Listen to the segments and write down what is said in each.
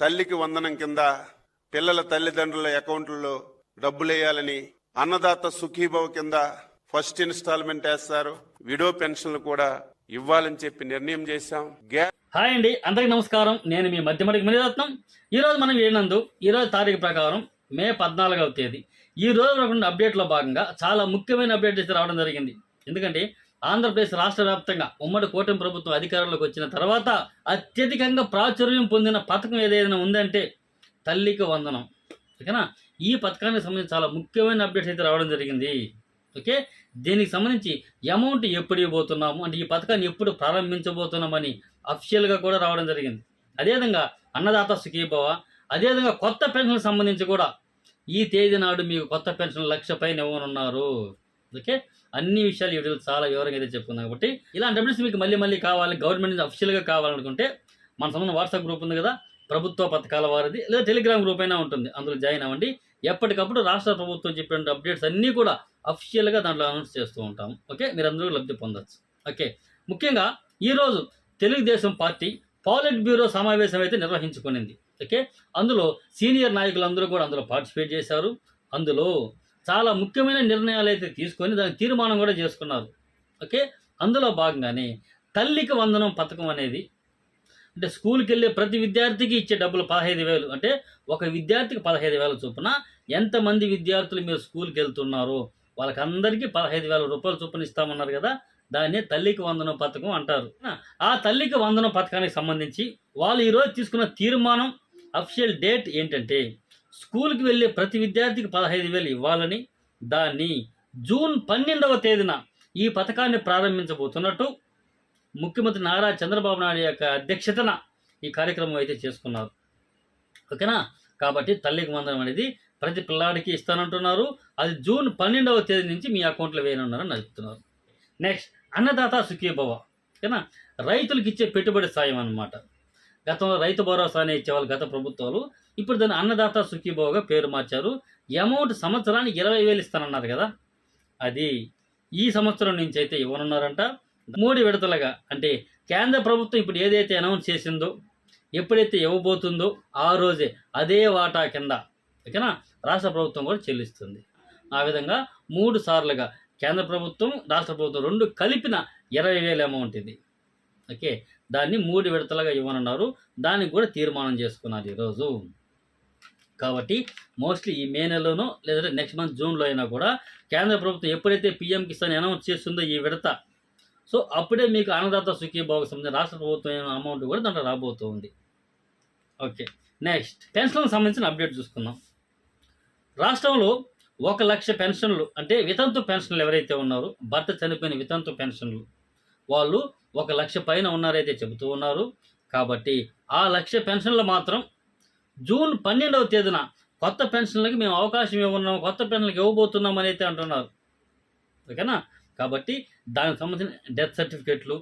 తల్లికి వందనం కింద పిల్లల తల్లిదండ్రుల అకౌంట్లలో డబ్బులు వేయాలని అన్నదాత సుఖీభవ కింద ఫస్ట్ ఇన్స్టాల్మెంట్ వేస్తారు. విడో పెన్షన్లు కూడా ఇవ్వాలని చెప్పి నిర్ణయం చేశాం. గ్యా హాయ్ అండి అందరికి నమస్కారం. నేను మీ మధ్యమడికి మణిరత్నం. ఈరోజు మనం ఏనందు ఈరోజు తారీఖు ప్రకారం మే పద్నాలుగవ తేదీ. ఈ రోజు అప్డేట్లో భాగంగా చాలా ముఖ్యమైన అప్డేట్ అయితే రావడం జరిగింది. ఎందుకంటే ఆంధ్రప్రదేశ్ రాష్ట్ర వ్యాప్తంగా ఉమ్మడి కూటమి ప్రభుత్వం అధికారంలోకి వచ్చిన తర్వాత అత్యధికంగా ప్రాచుర్యం పొందిన పథకం ఏదైనా ఉందంటే తల్లికి వందనం. ఓకేనా? ఈ పథకానికి సంబంధించి చాలా ముఖ్యమైన అప్డేట్స్ అయితే రావడం జరిగింది. ఓకే? దీనికి సంబంధించి అమౌంట్ ఎప్పుడు ఇవ్వబోతున్నాము? అంటే ఈ పథకాన్ని ఎప్పుడు ప్రారంభించబోతున్నామని అఫిషియల్గా కూడా రావడం జరిగింది. అదేవిధంగా అన్నదాత సుఖీభవ అదేవిధంగా కొత్త పెన్షన్లకు సంబంధించి కూడా ఈ తేదీ నాడు మీకు కొత్త పెన్షన్ లక్ష పైన ఇవ్వనున్నారు. ఓకే? అన్ని విషయాలు ఈ వీడియోలో చాలా వివరంగా అయితే చెప్పుకుందాం కాబట్టి ఇలాంటి అప్డేట్స్ మీకు మళ్ళీ మళ్ళీ కావాలి గవర్నమెంట్ నుంచి అఫీషియల్గా కావాలనుకుంటే మన సంబంధం వాట్సాప్ గ్రూప్ ఉంది కదా ప్రభుత్వ పథకాల వారిది లేదా టెలిగ్రామ్ గ్రూప్ అయినా ఉంటుంది అందులో జాయిన్ అవ్వండి. ఎప్పటికప్పుడు రాష్ట్ర ప్రభుత్వం చెప్పిన అప్డేట్స్ అన్నీ కూడా అఫిషియల్గా దాంట్లో అనౌన్స్ చేస్తూ ఉంటాం. ఓకే? మీరందరూ లబ్ధి పొందొచ్చు. ఓకే? ముఖ్యంగా ఈరోజు తెలుగుదేశం పార్టీ పాలిట్ బ్యూరో సమావేశం అయితే నిర్వహించుకునింది. ఓకే? అందులో సీనియర్ నాయకులందరూ కూడా అందులో పార్టిసిపేట్ చేశారు. అందులో చాలా ముఖ్యమైన నిర్ణయాలు అయితే తీసుకొని దానికి తీర్మానం కూడా చేసుకున్నారు. ఓకే? అందులో భాగంగానే తల్లికి వందనం పథకం అనేది అంటే స్కూల్కి వెళ్ళే ప్రతి విద్యార్థికి ఇచ్చే డబ్బులు పదహైదు వేలు అంటే ఒక విద్యార్థికి పదహైదు వేల చొప్పున ఎంతమంది విద్యార్థులు మీరు స్కూల్కి వెళ్తున్నారో వాళ్ళకందరికీ పదహైదు వేల రూపాయలు చొప్పున ఇస్తామన్నారు కదా దాన్నే తల్లికి వందనం పథకం అంటారు. ఆ తల్లికి వందనం పథకానికి సంబంధించి వాళ్ళు ఈరోజు తీసుకున్న తీర్మానం అఫిషియల్ డేట్ ఏంటంటే స్కూల్కి వెళ్ళే ప్రతి విద్యార్థికి పదహైదు వేలు ఇవ్వాలని దాన్ని జూన్ పన్నెండవ తేదీన ఈ పథకాన్ని ప్రారంభించబోతున్నట్టు ముఖ్యమంత్రి నారా చంద్రబాబు నాయుడు యొక్క అధ్యక్షతన ఈ కార్యక్రమం అయితే చేసుకున్నారు. ఓకేనా? కాబట్టి తల్లికి మందనం అనేది ప్రతి పిల్లాడికి ఇస్తానంటున్నారు. అది జూన్ పన్నెండవ తేదీ నుంచి మీ అకౌంట్లో వేయనున్నారని చెప్తున్నారు నెక్స్ట్ అన్నదాత సుఖీభవ. ఓకేనా? రైతులకు ఇచ్చే పెట్టుబడి సాయం అన్నమాట. గతంలో రైతు భరోసా అనే ఇచ్చేవాళ్ళు గత ప్రభుత్వాలు. ఇప్పుడు దాన్ని అన్నదాత సుఖీభావగా పేరు మార్చారు. అమౌంట్ సంవత్సరానికి ఇరవై వేలు ఇస్తానన్నారు కదా. అది ఈ సంవత్సరం నుంచి అయితే ఇవ్వనున్నారంట. మూడు విడతలుగా అంటే కేంద్ర ప్రభుత్వం ఇప్పుడు ఏదైతే అనౌన్స్ చేసిందో ఎప్పుడైతే ఇవ్వబోతుందో ఆ రోజే అదే వాటా కింద ఓకేనా? రాష్ట్ర ప్రభుత్వం కూడా చెల్లిస్తుంది. ఆ విధంగా మూడు సార్లుగా కేంద్ర ప్రభుత్వం రాష్ట్ర ప్రభుత్వం రెండు కలిపిన ఇరవై వేల అమౌంట్ ఇది. ఓకే? దాన్ని మూడు విడతలుగా ఇవ్వనున్నారు. దానికి కూడా తీర్మానం చేసుకున్నారు ఈరోజు. కాబట్టి మోస్ట్లీ ఈ మే నెలలోనో లేదంటే నెక్స్ట్ మంత్ జూన్లో అయినా కూడా కేంద్ర ప్రభుత్వం ఎప్పుడైతే పీఎం కిసాన్ అనౌన్స్ చేస్తుందో ఈ విడత సో అప్పుడే మీకు అన్నదాత సుఖీభావకు సంబంధించిన రాష్ట్ర ప్రభుత్వం అమౌంట్ కూడా దాంట్లో రాబోతుంది. Okay next. పెన్షన్లకు సంబంధించిన అప్డేట్ చూసుకుందాం. రాష్ట్రంలో ఒక లక్ష పెన్షన్లు అంటే వితంతు పెన్షన్లు ఎవరైతే ఉన్నారో భర్త చనిపోయిన వితంతు పెన్షన్లు వాళ్ళు ఒక లక్ష పైన ఉన్నారైతే చెబుతూ ఉన్నారు. కాబట్టి ఆ లక్ష పెన్షన్లు మాత్రం జూన్ పన్నెండవ తేదీన కొత్త పెన్షన్లకి మేము అవకాశం ఇవ్వన్నాం కొత్త పెన్షన్లకు ఇవ్వబోతున్నాం అని అయితే అంటున్నారు. ఓకేనా? కాబట్టి దానికి సంబంధించిన డెత్ సర్టిఫికెట్లు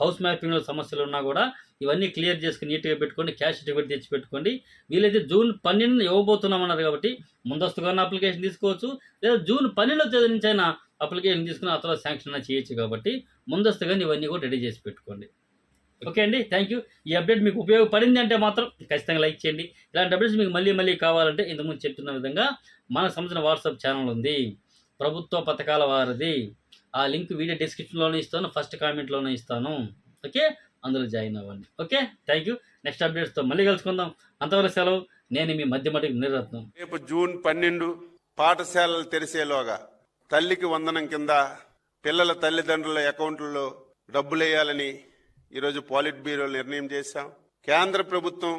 హౌస్ మ్యాపింగ్లో సమస్యలు ఉన్నా కూడా ఇవన్నీ క్లియర్ చేసుకుని నీట్గా పెట్టుకోండి క్యాష్ సర్టిఫికేట్ తెచ్చి పెట్టుకోండి వీలైతే జూన్ పన్నెండున ఇవ్వబోతున్నామన్నారు కాబట్టి ముందస్తుగా అప్లికేషన్ తీసుకోవచ్చు. లేదా జూన్ పన్నెండవ తేదీ నుంచి అయినా అప్లికేషన్ తీసుకుని అతను శాంక్షన్ అయినా చేయొచ్చు కాబట్టి ముందస్తుగా ఇవన్నీ కూడా రెడీ చేసి పెట్టుకోండి. ఓకే అండి? థ్యాంక్ యూ ఈ అప్డేట్ మీకు ఉపయోగపడింది అంటే మాత్రం ఖచ్చితంగా లైక్ చేయండి. ఇలాంటి అప్డేట్స్ మీకు మళ్ళీ మళ్ళీ కావాలంటే ఇంతకుముందు చెప్తున్న విధంగా మన సంబంధించిన వాట్సాప్ ఛానల్ ఉంది. ప్రభుత్వ పథకాల వారిది. ఆ లింక్ వీడియో డిస్క్రిప్షన్లోనే ఇస్తాను ఫస్ట్ కామెంట్లోనే ఇస్తాను. ఓకే అందులో జాయిన్ అవ్వండి. ఓకే థ్యాంక్ యూ నెక్స్ట్ అప్డేట్స్తో మళ్ళీ కలుసుకుందాం. అంతవరకు సెలవు. నేను మీ మధ్య మటుకు నిరత్నం రేపు జూన్ పన్నెండు పాఠశాలలు తెరిసేలోగా తల్లికి వందనం కింద పిల్లల తల్లిదండ్రుల అకౌంట్లలో డబ్బులు వేయాలని ఈరోజు పాలిట్ బ్యూరో నిర్ణయం చేశాం. కేంద్ర ప్రభుత్వం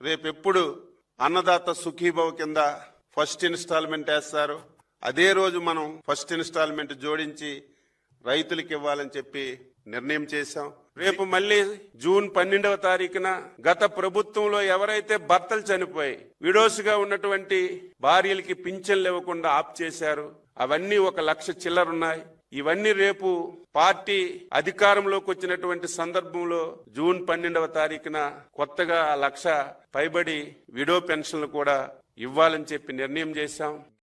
రేపెప్పుడు అన్నదాత సుఖీభవ కింద ఫస్ట్ ఇన్స్టాల్మెంట్ వేస్తారు. అదే రోజు మనం ఫస్ట్ ఇన్స్టాల్మెంట్ జోడించి రైతులకు ఇవ్వాలని చెప్పి నిర్ణయం చేశాం. రేపు మళ్ళీ జూన్ పన్నెండవ తారీఖున గత ప్రభుత్వంలో ఎవరైతే భర్తలు చనిపోయి విడోసుగా ఉన్నటువంటి భార్యలకి పింఛన్లు ఇవ్వకుండా ఆప్ చేశారు అవన్నీ ఒక లక్ష చిల్లరున్నాయి. ఇవన్నీ రేపు పార్టీ అధికారంలోకి వచ్చినటువంటి సందర్భంలో జూన్ పన్నెండవ తారీఖున కొత్తగా లక్ష పైబడి విడో పెన్షన్లు కూడా ఇవ్వాలని చెప్పి నిర్ణయం చేశాం.